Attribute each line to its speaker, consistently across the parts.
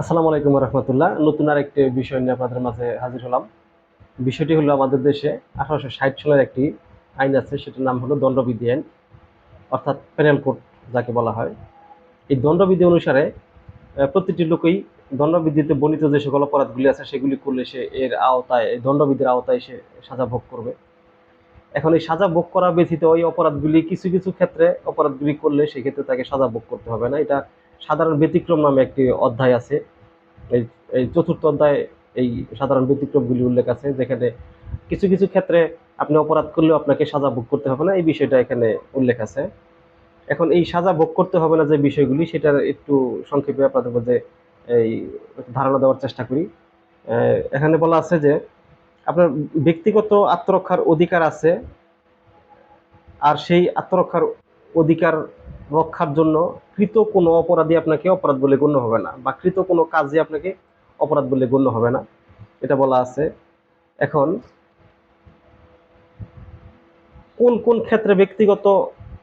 Speaker 1: আসসালামু আলাইকুম রহমতুল্লাহ। নতুন আরেকটি বিষয় নিয়ে আপনাদের মাঝে হাজির হলাম। বিষয়টি হলো, আমাদের দেশে আঠারোশো ষাট সালের একটি আইন আছে, সেটার নাম হলো দণ্ডবিধি আইন, অর্থাৎ পেনাল কোড যাকে বলা হয়। এই দণ্ডবিধি অনুসারে প্রতিটি লোকই দণ্ডবিধিতে বর্ণিত যে সকল অপরাধগুলি আছে, সেগুলি করলে সে এর আওতায় দণ্ডবিধির আওতায় সে সাজা ভোগ করবে। এখন এই সাজা ভোগ করা ব্যতীত ওই অপরাধগুলি কিছু কিছু ক্ষেত্রে অপরাধগুলি করলে সেক্ষেত্রে তাকে সাজা ভোগ করতে হবে না। এটা সাধারণ ব্যতিক্রম নামে একটি অধ্যায় আছে। এই এই চতুর্থ অধ্যায় এই সাধারণ ব্যতিক্রমগুলি উল্লেখ আছে, যেখানে কিছু কিছু ক্ষেত্রে আপনি অপরাধ করলেও আপনাকে সাজা ভোগ করতে হবে না, এই বিষয়টা এখানে উল্লেখ আছে। এখন এই সাজা ভোগ করতে হবে না যে বিষয়গুলি, সেটার একটু সংক্ষেপে আপনাদের মধ্যে এই ধারণা দেওয়ার চেষ্টা করি। এখানে বলা আছে যে আপনার ব্যক্তিগত আত্মরক্ষার অধিকার আছে, আর সেই আত্মরক্ষার অধিকার রক্ষার জন্য কৃত কোনো অপরাধী আপনাকে অপরাধ বলে গণ্য হবে না বা কৃত কোনো কাজই আপনাকে অপরাধ বলে গণ্য হবে না। এটা বলা আছে। এখন কোন কোন ক্ষেত্রে ব্যক্তিগত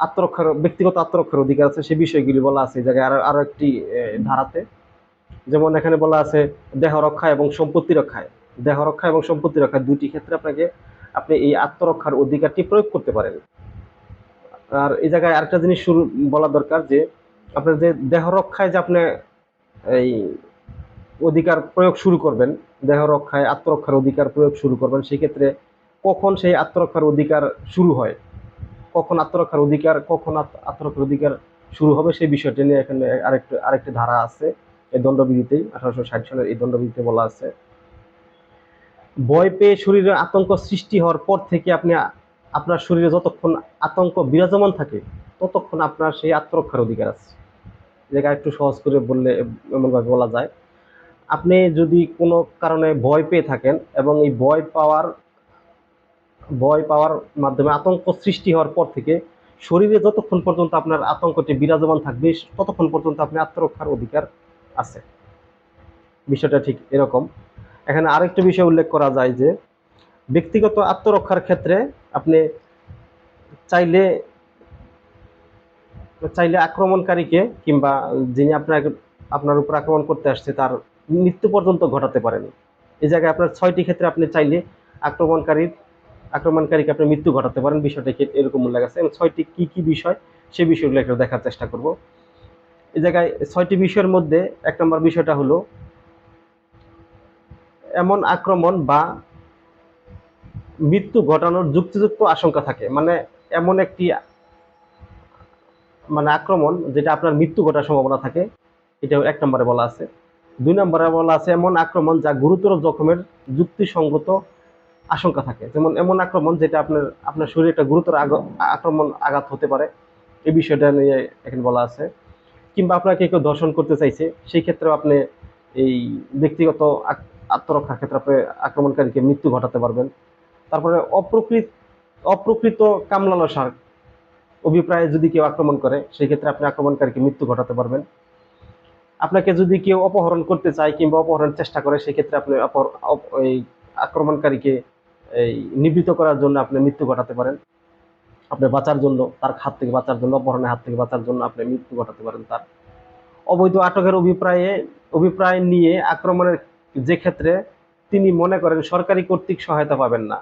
Speaker 1: আত্মরক্ষার ব্যক্তিগত আত্মরক্ষার অধিকার আছে সে বিষয়গুলি বলা আছে জায়গায় আরও আরও একটি ধারাতে। যেমন এখানে বলা আছে দেহ রক্ষা এবং সম্পত্তি রক্ষায়। দেহ রক্ষা এবং সম্পত্তি রক্ষা দুইটি ক্ষেত্রে আপনাকে, আপনি এই আত্মরক্ষার অধিকারটি প্রয়োগ করতে পারেন। আর এই জায়গায় আরেকটা জিনিস শুরু বলা দরকার যে, আপনার যে দেহ রক্ষায় যে আপনি এই অধিকার প্রয়োগ শুরু করবেন, দেহ রক্ষায়, আত্মরক্ষার অধিকার প্রয়োগ শুরু করবেন সেক্ষেত্রে কখন সেই আত্মরক্ষার অধিকার শুরু হয়? কখন আত্মরক্ষার অধিকার, কখন আত্মরক্ষার অধিকার শুরু হবে সেই বিষয়টি নিয়ে এখানে আরেকটি আরেকটি ধারা আছে। এই দণ্ডবিধিতেই, আঠারোশো ষাট সালের এই দণ্ডবিধিতে বলা আছে। ভয় পেয়ে শরীরে আতঙ্ক সৃষ্টি হওয়ার পর থেকে আপনি আপনার শরীরে যতক্ষণ আতঙ্ক বিরাজমান থাকে, ততক্ষণ আপনার সেই আত্মরক্ষার অধিকার আছে। যেটা একটু সহজ করে বললে এমনভাবে বলা যায়। আপনি যদি কোনো কারণে ভয় পেয়ে থাকেন এবং এই ভয় পাওয়ার ভয় পাওয়ার মাধ্যমে আতঙ্ক সৃষ্টি হওয়ার পর থেকে শরীরে যতক্ষণ পর্যন্ত আপনার আতঙ্কটি বিরাজমান থাকবে, ততক্ষণ পর্যন্ত আপনি আত্মরক্ষার অধিকার আছে। বিষয়টা ঠিক এরকম। এখানে আরেকটা বিষয় উল্লেখ করা যায় যে, ব্যক্তিগত আত্মরক্ষার ক্ষেত্রে আপনি চাইলে চাইলে আক্রমণকারীকে কিংবা যিনি আপনার আপনার উপর আক্রমণ করতে আসছে, তার মৃত্যু পর্যন্ত ঘটাতে পারেন। এই জায়গায় আপনার ছয়টি ক্ষেত্রে আপনি চাইলে আক্রমণকারীর, আক্রমণকারীকে আপনি মৃত্যু ঘটাতে পারেন। বিষয়টা এরকম উল্লেখ আছে। এবং ছয়টি কি কি বিষয়, সে বিষয়গুলো একটু দেখার চেষ্টা করব। এই জায়গায় ছয়টি বিষয়ের মধ্যে এক নম্বর বিষয়টা হলো, এমন আক্রমণ বা মৃত্যু ঘটানোর যুক্তিযুক্ত আশঙ্কা থাকে। মানে এমন একটি মানে আক্রমণ যেটা আপনার মৃত্যু ঘটার সম্ভাবনা থাকে এটা এক নম্বরে বলা আছে। দুই নম্বরে বলা আছে এমন আক্রমণ যা গুরুতর জখমের যুক্তিসঙ্গত আশঙ্কা থাকে। যেমন এমন আক্রমণ যেটা আপনার আপনার শরীরে একটা গুরুতর আক্রমণ আঘাত হতে পারে, এই বিষয়টা নিয়ে এখানে বলা আছে। কিংবা আপনাকে কেউ দর্শন করতে চাইছে, সেই ক্ষেত্রেও আপনি এই ব্যক্তিগত আত্মরক্ষার ক্ষেত্রে আপনি আক্রমণকারীকে মৃত্যু ঘটাতে পারবেন। তারপরে অপ্রকৃত অপ্রকৃত কামলালসার অভিপ্রায়ে যদি কেউ আক্রমণ করে সেই ক্ষেত্রে আপনি আক্রমণকারীকে মৃত্যু ঘটাতে পারবেন। আপনাকে যদি কেউ অপহরণ করতে চায় কিংবা অপহরণের চেষ্টা করে সেই ক্ষেত্রে আপনি এই আক্রমণকারীকে এই নিবৃত করার জন্য আপনি মৃত্যু ঘটাতে পারেন। আপনি বাঁচার জন্য তার হাত থেকে বাঁচার জন্য, অপহরণের হাত থেকে বাঁচার জন্য আপনি মৃত্যু ঘটাতে পারেন তার। অবৈধ আটকের অভিপ্রায়ে, অভিপ্রায় নিয়ে আক্রমণের যে ক্ষেত্রে তিনি মনে করেন, সরকারি কর্তৃক সহায়তা পাবেন না।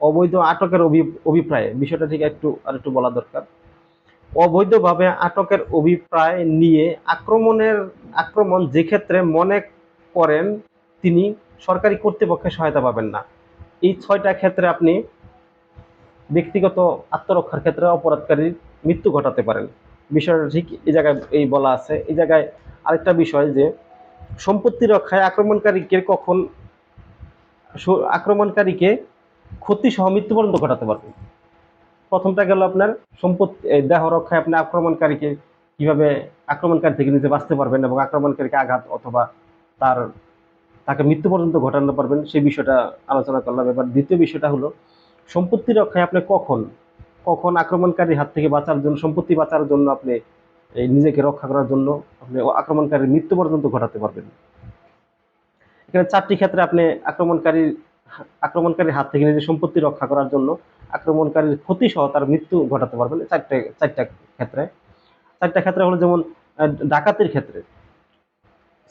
Speaker 1: অবৈধ আটকের অভি- অভিপ্রায়ে। বিষয়টা ঠিক একটু আর একটু বলা দরকার। অবৈধভাবে আটকের অভিপ্রায় নিয়ে আক্রমণের, আক্রমণ যে ক্ষেত্রে মনে করেন তিনি, সরকারি কর্তৃপক্ষের সহায়তা পাবেন না। এই ছয়টা ক্ষেত্রে আপনি ব্যক্তিগত আত্মরক্ষার ক্ষেত্রে অপরাধকারীর মৃত্যু ঘটাতে পারেন। বিষয়টা ঠিক এই জায়গায় এই বলা আছে। এই জায়গায় আরেকটা বিষয় যে, সম্পত্তি রক্ষায় আক্রমণকারীকে কখন আক্রমণকারীকে ক্ষতি সহ মৃত্যু পর্যন্ত ঘটাতে পারবে। প্রথমটা গেল আপনার সম্পত্তি দেহ রক্ষায় আপনি আক্রমণকারীকে কীভাবে আক্রমণকারী থেকে নিজে বাঁচতে পারবেন এবং আক্রমণকারীকে আঘাত অথবা তার, তাকে মৃত্যু পর্যন্ত ঘটানো পারবেন, সেই বিষয়টা আলোচনা করলাম। এবার দ্বিতীয় বিষয়টা হলো, সম্পত্তি রক্ষায় আপনি কখন কখন আক্রমণকারীর হাত থেকে বাঁচার জন্য, সম্পত্তি বাঁচার জন্য আপনি এই নিজেকে রক্ষা করার জন্য আপনি আক্রমণকারীর মৃত্যু পর্যন্ত ঘটাতে পারবেন। এখানে চারটি ক্ষেত্রে আপনি আক্রমণকারীর আক্রমণকারীর হাত থেকে নিজের সম্পত্তি রক্ষা করার জন্য আক্রমণকারীর ক্ষতি সহ তার মৃত্যু ঘটাতে পারবেন চারটে, চারটা ক্ষেত্রে। চারটা ক্ষেত্রে হলো যেমন ডাকাতির ক্ষেত্রে।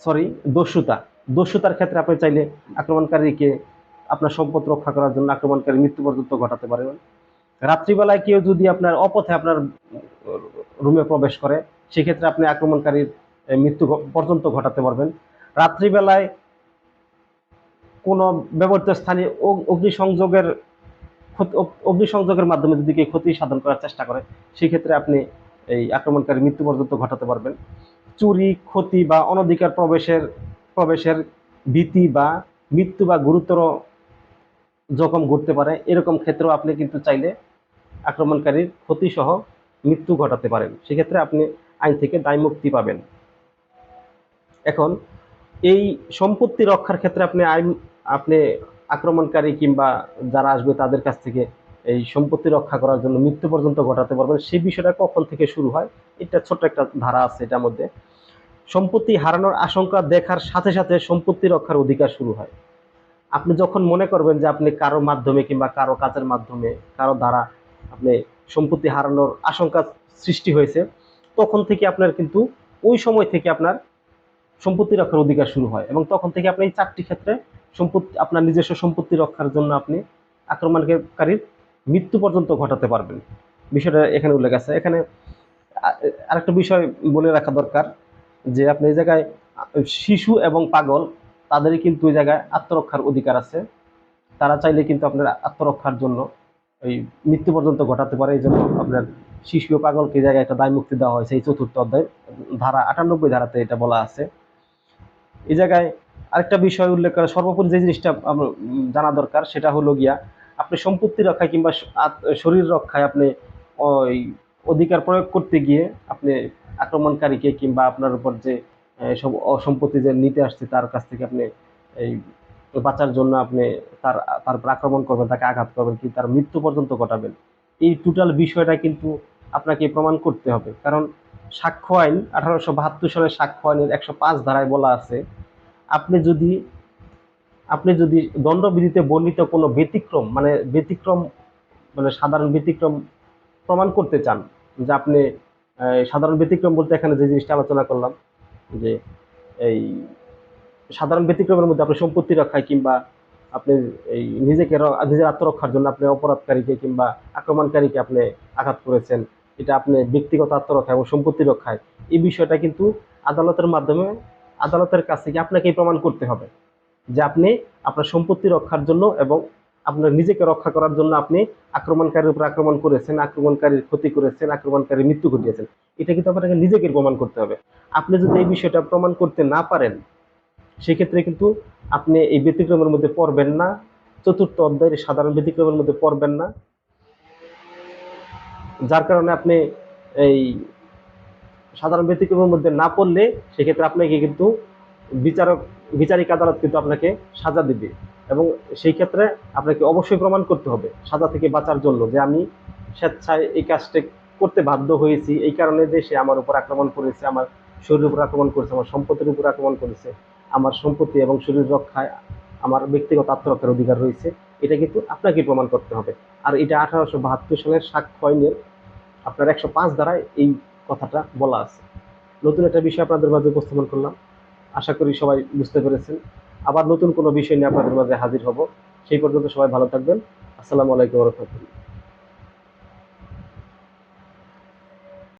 Speaker 1: সরি দস্যুতা। দস্যুতার ক্ষেত্রে আপনি চাইলে আক্রমণকারীকে আপনার সম্পদ রক্ষা করার জন্য আক্রমণকারী মৃত্যু পর্যন্ত ঘটাতে পারবেন। রাত্রিবেলায় কেউ যদি আপনার অপথে আপনার রুমে প্রবেশ করে, সেক্ষেত্রে আপনি আক্রমণকারীর মৃত্যু পর্যন্ত ঘটাতে পারবেন। রাত্রিবেলায় কোনো ব্যবহৃত স্থানীয় অগ্নিসংযোগের অগ্নিসংযোগের মাধ্যমে যদি কেউ ক্ষতি সাধন করার চেষ্টা করে, সেক্ষেত্রে আপনি এই আক্রমণকারী মৃত্যু পর্যন্ত ঘটাতে পারবেন। চুরি, ক্ষতি বা অনধিকার প্রবেশের প্রবেশের ভীতি বা মৃত্যু বা গুরুতর জখম ঘটতে পারে। এরকম ক্ষেত্রেও আপনি কিন্তু চাইলে আক্রমণকারীর ক্ষতি সহ মৃত্যু ঘটাতে পারেন। সেক্ষেত্রে আপনি আইন থেকে দায় মুক্তি পাবেন। এখন এই সম্পত্তি রক্ষার ক্ষেত্রে আপনি আইন আপনি আক্রমণকারী কিংবা যারা আসবে তাদের কাছ থেকে এই সম্পত্তি রক্ষা করার জন্য মৃত্যু পর্যন্ত ঘটাতে পারবেন। সেই বিষয়টা কখন থেকে শুরু হয়? এটা ছোট্ট একটা ধারা আছে এটার মধ্যে। সম্পত্তি হারানোর আশঙ্কা দেখার সাথে সাথে সম্পত্তি রক্ষার অধিকার শুরু হয়। আপনি যখন মনে করবেন যে আপনি কারও মাধ্যমে কিংবা কারও কাজের মাধ্যমে, কারও দ্বারা আপনি সম্পত্তি হারানোর আশঙ্কা সৃষ্টি হয়েছে, তখন থেকে আপনার কিন্তু ওই সময় থেকে আপনার সম্পত্তি রক্ষার অধিকার শুরু হয় এবং তখন থেকে আপনি এই চারটি ক্ষেত্রে সম্পত্তি, আপনার নিজস্ব সম্পত্তি রক্ষার জন্য আপনি আক্রমণকারীর মৃত্যু পর্যন্ত ঘটাতে পারবেন। বিষয়টা এখানে উল্লেখ আছে। এখানে আরেকটা বিষয় বলে রাখা দরকার যে আপনি এই জায়গায় শিশু এবং পাগল তাদেরই কিন্তু ওই জায়গায় আত্মরক্ষার অধিকার আছে। তারা চাইলে কিন্তু আপনার আত্মরক্ষার জন্য ওই মৃত্যু পর্যন্ত ঘটাতে পারে। এই জন্য আপনার শিশু ও পাগলকে জায়গায় একটা দায় মুক্তি দেওয়া হয়েছে। এই চতুর্থ অধ্যায় ধারা আটানব্বই ধারাতে এটা বলা আছে। এই জায়গায় আরেকটা বিষয় উল্লেখ করা সর্বোপরি যে জিনিসটা জানা দরকার সেটা হলো গিয়া, আপনি সম্পত্তি রক্ষায় কিংবা শরীর রক্ষায় আপনি ওই অধিকার প্রয়োগ করতে গিয়ে আপনি আক্রমণকারীকে কিংবা আপনার উপর যে সব অসম্পত্তি যে নিতে আসছে তার কাছ থেকে আপনি এই বাঁচার জন্য আপনি তার তার আক্রমণ করবেন, তাকে আঘাত করবেন কি তার মৃত্যু পর্যন্ত ঘটাবেন। এই টোটাল বিষয়টা কিন্তু আপনাকে প্রমাণ করতে হবে। কারণ সাক্ষ্য আইন আঠারোশো বাহাত্তর সালের সাক্ষ্য আইনের একশো পাঁচ ধারায় বলা আছে আপনি যদি আপনি যদি দণ্ডবিধিতে বর্ণিত কোনো ব্যতিক্রম মানে ব্যতিক্রম মানে সাধারণ ব্যতিক্রম প্রমাণ করতে চান, যে আপনি সাধারণ ব্যতিক্রম বলতে এখানে যে জিনিসটা আলোচনা করলাম, যে এই সাধারণ ব্যতিক্রমের মধ্যে আপনি সম্পত্তি রক্ষায় কিংবা আপনি এই নিজেকে নিজের আত্মরক্ষার জন্য আপনি অপরাধকারীকে কিংবা আক্রমণকারীকে আপনি আঘাত করেছেন, এটা আপনি ব্যক্তিগত আত্মরক্ষা এবং সম্পত্তি রক্ষায়, এই বিষয়টা কিন্তু আদালতের মাধ্যমে আদালতের কাছে গিয়ে আপনাকেই প্রমাণ করতে হবে যে আপনি আপনার সম্পত্তি রক্ষার জন্য এবং আপনার নিজেকে রক্ষা করার জন্য আপনি আক্রমণকারীর উপর আক্রমণ করেছেন, আক্রমণকারীর ক্ষতি করেছেন, আক্রমণকারীর মৃত্যু ঘটিয়েছেন। এটা কিন্তু আপনাকে নিজেকে প্রমাণ করতে হবে। আপনি যদি এই বিষয়টা প্রমাণ করতে না পারেন, সেক্ষেত্রে কিন্তু আপনি এই ব্যতিক্রমের মধ্যে পড়বেন না। চতুর্থ অধ্যায়ের সাধারণ ব্যতিক্রমের মধ্যে পড়বেন না। যার কারণে আপনি এই সাধারণ ব্যতিক্রমের মধ্যে না পড়লে সেক্ষেত্রে আপনাকে কিন্তু বিচারক, বিচারিক আদালত কিন্তু আপনাকে সাজা দিবে। এবং সেই ক্ষেত্রে আপনাকে অবশ্যই প্রমাণ করতে হবে, সাজা থেকে বাঁচার জন্য যে আমি স্বেচ্ছায় এই কাজটা করতে বাধ্য হয়েছি। এই কারণে যে সে আমার উপর আক্রমণ করেছে, আমার শরীরের উপর আক্রমণ করেছে, আমার সম্পত্তির উপর আক্রমণ করেছে, আমার সম্পত্তি এবং শরীর রক্ষায় আমার ব্যক্তিগত আত্মরক্ষার অধিকার রয়েছে, এটা কিন্তু আপনাকে প্রমাণ করতে হবে। আর এটা আঠারোশো বাহাত্তর সালের সাক্ষ্য আইনের আপনার একশো পাঁচ দ্বারায় এই কথাটা বলা আছে। নতুন একটা বিষয় আপনাদের মাঝে উপস্থাপন করলাম। আশা করি সবাই বুঝতে পেরেছেন। আবার নতুন কোনো বিষয় নিয়ে আপনাদের মাঝে হাজির হব। সেই পর্যন্ত সবাই ভালো থাকবেন। আসসালামু আলাইকুম রহমতুল্লাহ।